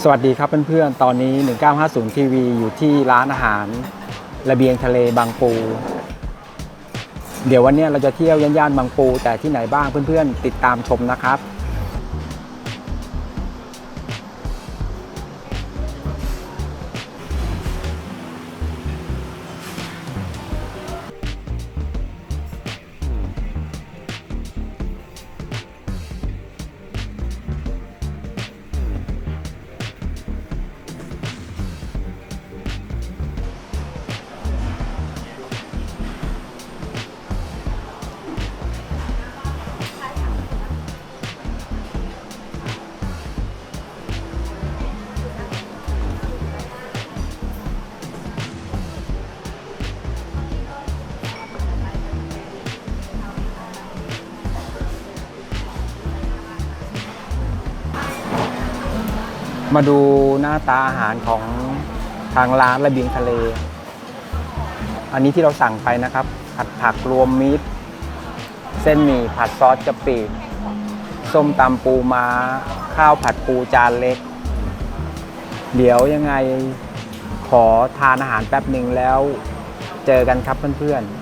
สวัสดีครับเพื่อนๆ ตอนนี้ 1950ทีวีอยู่ที่ร้านอาหารระเบียงทะเลบางปู เดี๋ยววันนี้เราจะเที่ยวย่านๆบางปู แต่ที่ไหนบ้างเพื่อนๆ ติดตามชมนะครับ มาดูหน้าตาอาหารของทางร้านระเบียงทะเล อันนี้ที่เราสั่งไปนะครับ ผัดผักรวมมิตร เส้นหมี่ผัดซอสกะปิส้มตำปูม้า ข้าวผัดปูจานเล็ก เดี๋ยวยังไงขอทานอาหารแป๊บหนึ่งแล้ว เจอกันครับเพื่อนๆ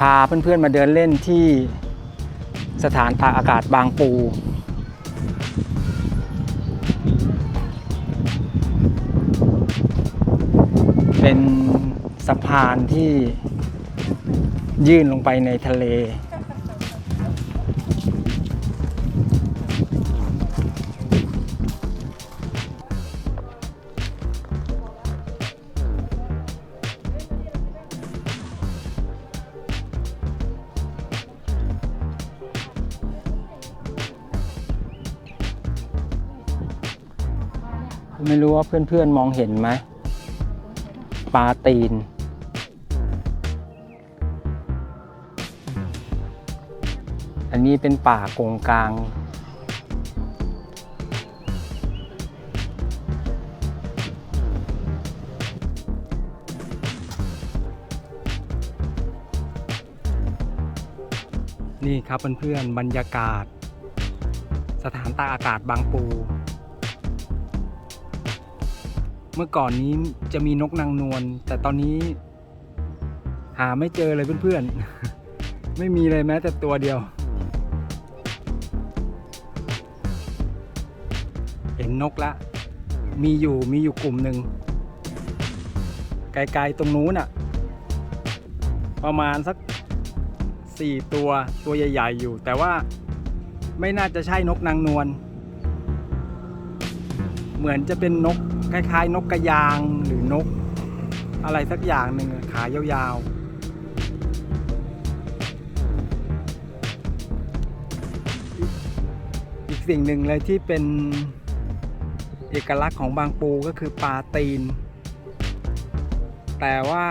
พาเพื่อนๆมาเดินเล่นที่สถานตากอากาศบางปู เป็นสะพานที่ยื่นลงไปในทะเล ว่าเพื่อนๆมองเห็นไหมปลาตีน อันนี้เป็นป่ากงกลาง นี่ครับเพื่อนๆบรรยากาศ สถานตากอากาศบางปู เมื่อก่อนนี้จะมีนกนางนวลแต่ตอนนี้ หาไม่เจอเลยเพื่อนๆ ไม่มีเลยแม้แต่ตัวเดียว เห็นนกละ มีอยู่มีอยู่กลุ่มหนึ่งไกลๆตรงนู้นอะประมาณสักสี่ตัวตัวใหญ่ ๆ อยู่ แต่ว่าไม่น่าจะใช่นกนางนวลเหมือนจะเป็นนก คล้ายๆ นกกระยางหรือนก อะไรสักอย่างหนึ่งขายาวๆอีกสิ่งหนึ่งเลยที่เป็นเอกลักษณ์ของบางปูก็คือปลาตีน แต่ว่า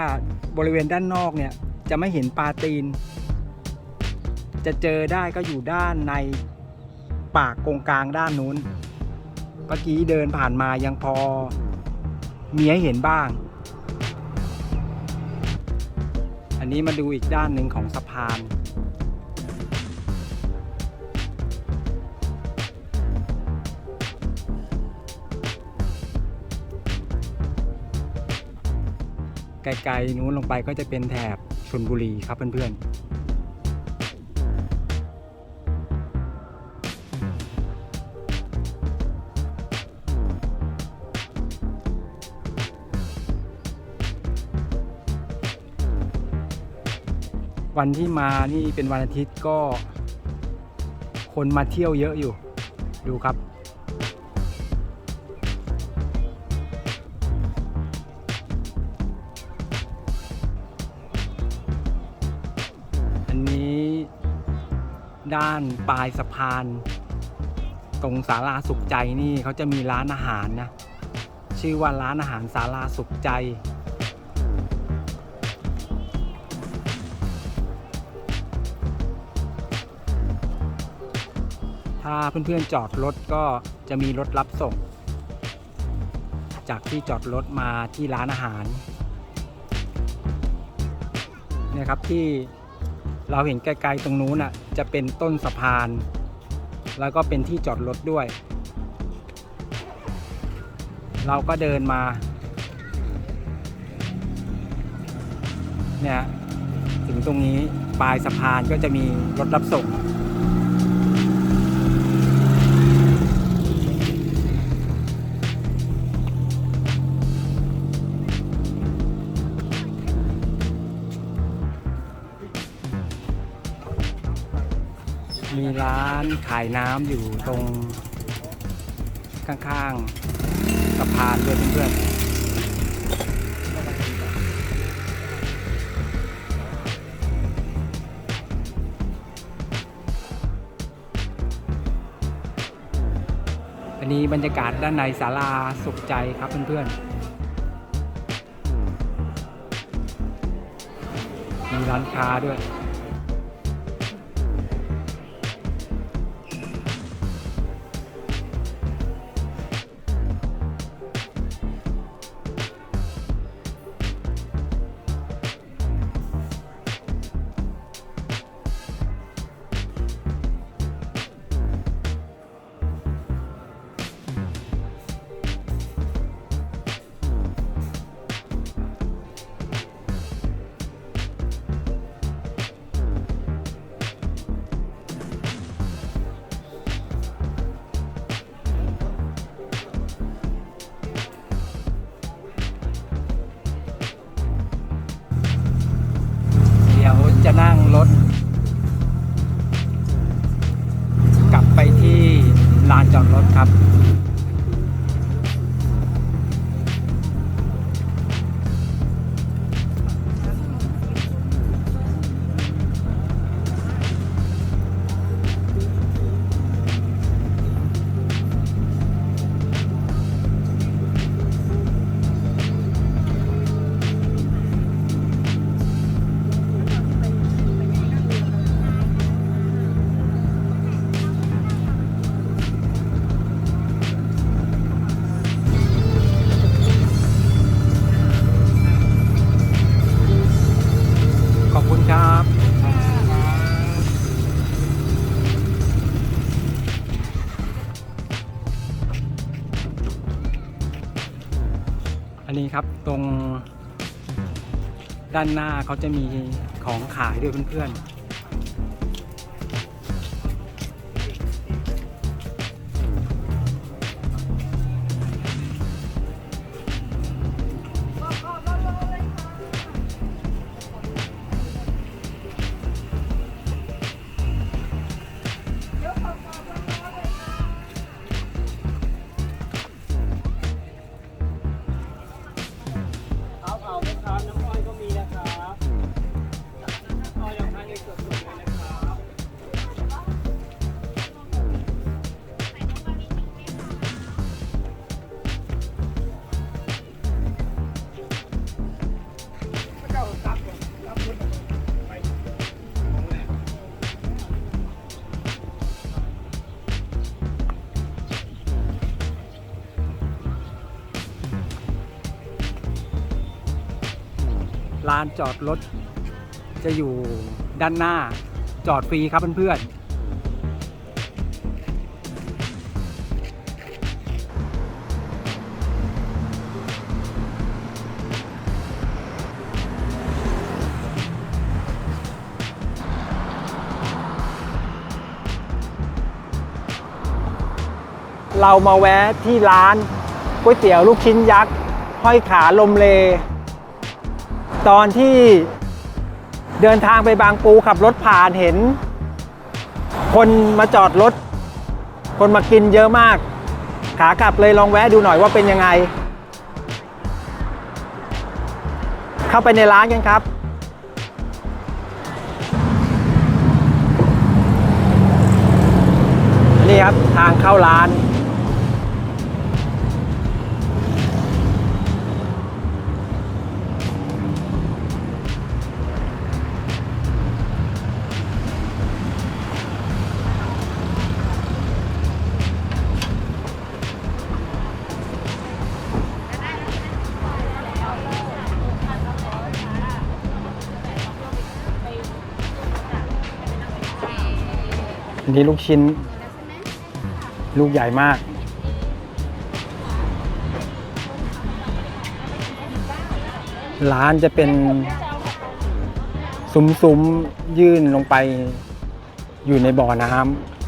บริเวณด้านนอกเนี่ยจะไม่เห็นปลาตีน จะเจอได้ก็อยู่ด้านในปากกงกลางด้านนู้น เมื่อกี้เดินผ่านมายังพอ มีให้เห็นบ้าง อันนี้มาดูอีกด้านหนึ่งของสะพาน ไกลๆนู้นลงไปก็จะเป็นแถบชนบุรีครับเพื่อนๆ วันที่มานี่เป็นวันอาทิตย์ก็ คนมาเที่ยวเยอะอยู่ ดูครับ อันนี้ด้านปลายสะพาน ตรงศาลาสุขใจนี่เขาจะมีร้านอาหารนะ ชื่อว่าร้านอาหารศาลาสุขใจ ถ้าเพื่อนๆจอดรถก็จะมีรถรับส่ง จากที่จอดรถมาที่ร้านอาหารเนี่ยครับที่เราเห็นไกลๆตรงนู้นน่ะจะเป็นต้นสะพาน แล้วก็เป็นที่จอดรถด้วย เราก็เดินมาเนี่ยถึงตรงนี้ปลายสะพานก็จะมีรถรับส่งานขายน้ำอยู่ตรงข้างๆสะพานด้วยเพื่อนๆอันนี้บรรยากาศด้านในศาลาสุขใจครับเพื่อนๆมีร้านค้าด้วย นั่งรถ กลับไปที่ลานจอดรถครับ ด้านหน้าเขาจะมีของขายด้วยเพื่อนๆานจอดรถ จะอยู่ด้านหน้าจอดฟรีครับเพื่อนๆเรามาแวะที่ร้านก๋วยเตี๋ยวลูกชิ้นยักษ์ ห้อยขาลมเล ตอนที่เดินทางไปบางปูขับรถผ่านเห็น คนมาจอดรถ คนมากินเยอะมาก ขากลับเลยลองแวะดูหน่อยว่าเป็นยังไง เข้าไปในร้านกันครับนี่ครับทางเข้าร้าน อันนี้ลูกชิ้น ลูกใหญ่มาก ร้านจะเป็นซุ้มๆ ยื่นลงไปอยู่ในบ่อน้ำ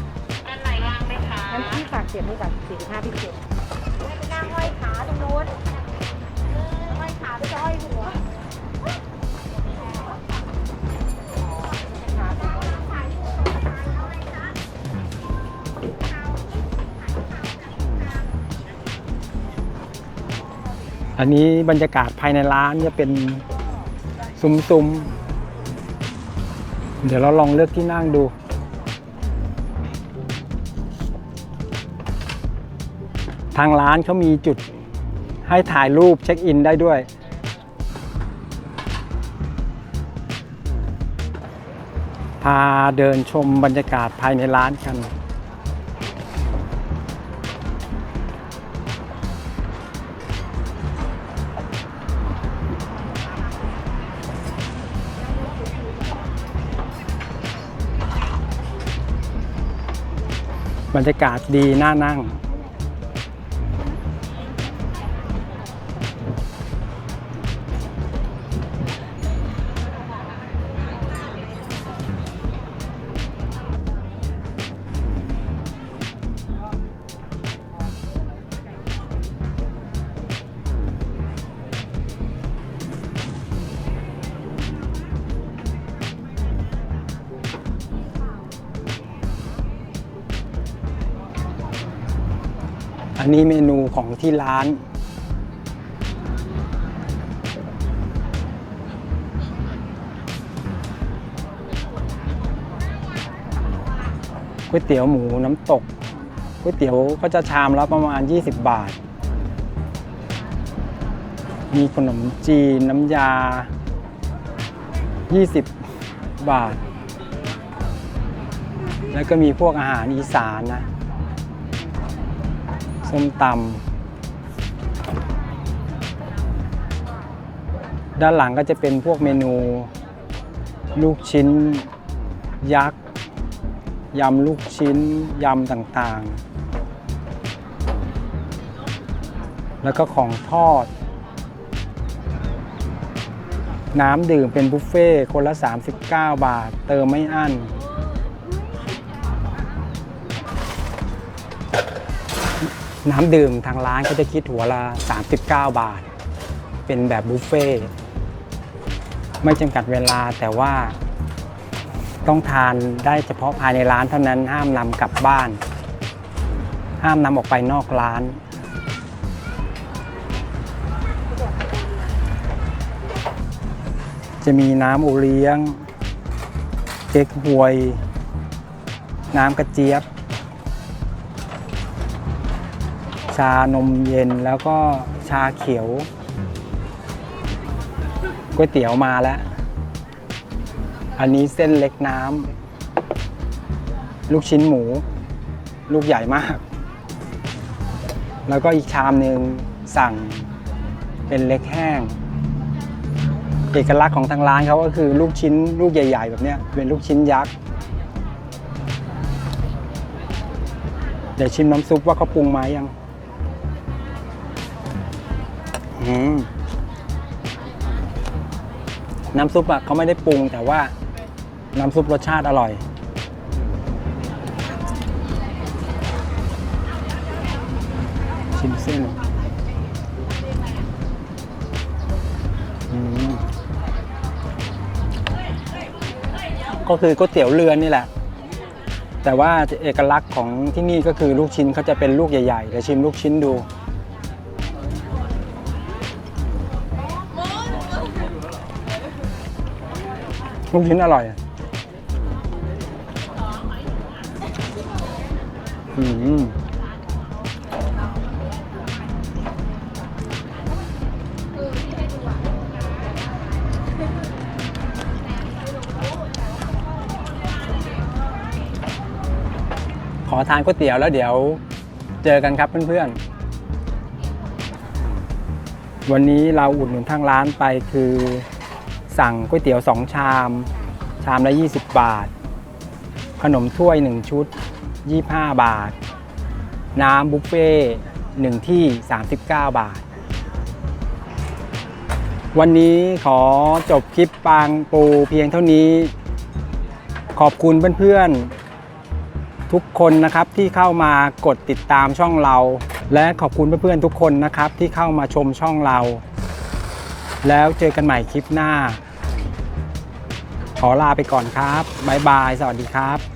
อันนี้บรรยากาศภายในร้านจะเป็นซุ้มๆ เดี๋ยวเราลองเลือกที่นั่งดู ทางร้านเขามีจุดให้ถ่ายรูปเช็คอินได้ด้วย พาเดินชมบรรยากาศภายในร้านกัน บรรยากาศดีน่านั่ง อันนี้เมนูของที่ร้าน ก๋วยเตี๋ยวหมูน้ำตก ก๋วยเตี๋ยวก็จะชามละประมาณ 20 บาท มีขนมจีนน้ำยา 20 บาท แล้วก็มีพวกอาหารอีสานนะ ส้มตำด้านหลังก็จะเป็นพวกเมนู ลูกชิ้น ยักษ์ยำลูกชิ้นยำต่างๆ แล้วก็ของทอด น้ำดื่มเป็นบุฟเฟ่ต์คนละ 39 บาท เติมไม่อั้น น้ำดื่มทางร้านเขาจะคิดหัวละ 39 บาท เป็นแบบบุฟเฟ่ต์ไม่จำกัดเวลาแต่ว่าต้องทานได้เฉพาะภายในร้านเท่านั้นห้ามนำกลับบ้าน ห้ามนำออกไปนอกร้าน จะมีน้ำโอเลี้ยง เก๊กฮวย น้ำกระเจี๊ยบ ชานมเย็นแล้วก็ชาเขียวก๋วยเตี๋ยวมาแล้ว อันนี้เส้นเล็กน้ำลูกชิ้นหมู ลูกใหญ่มาก แล้วก็อีกชามหนึ่งสั่งเป็นเล็กแห้ง เอกลักษณ์ของทางร้านเขาก็คือลูกชิ้นลูกใหญ่ ๆ แบบเนี้ยเป็นลูกชิ้นยักษ์เดี๋ยวชิมน้ำซุปว่าเขาปรุงมายัง น้ำซุปอะเขาไม่ได้ปรุง แต่ว่า น้ำซุปรสชาติอร่อย ชิมเส้นก็คือก๋วยเตี๋ยวเรือนนี่แหละ แต่ว่าเอกลักษณ์ของที่นี่ก็คือลูกชิ้นเขาจะเป็นลูกใหญ่ๆเดี๋ยวชิมลูกชิ้นดู ลูกชิ้นอร่อยอืมขอทานก๋วยเตี๋ยวแล้วเดี๋ยวเจอกันครับเพื่อนๆ วันนี้เราอุดหนุนทางร้านไปคือ สั่งก๋วยเตี๋ยว 2 ชาม ชามละ 20 บาท ขนมถ้วย 1 ชุด 25 บาท น้ำบุฟเฟ่หนึ่งที่ 39 บาท วันนี้ขอจบคลิปปางปูเพียงเท่านี้ ขอบคุณเพื่อนๆ ทุกคนนะครับที่เข้ามากดติดตามช่องเรา และขอบคุณเพื่อนๆทุกคนนะครับที่เข้ามาชมช่องเรา แล้วเจอกันใหม่คลิปหน้า ขอลาไปก่อนครับ บ๊ายบาย สวัสดีครับ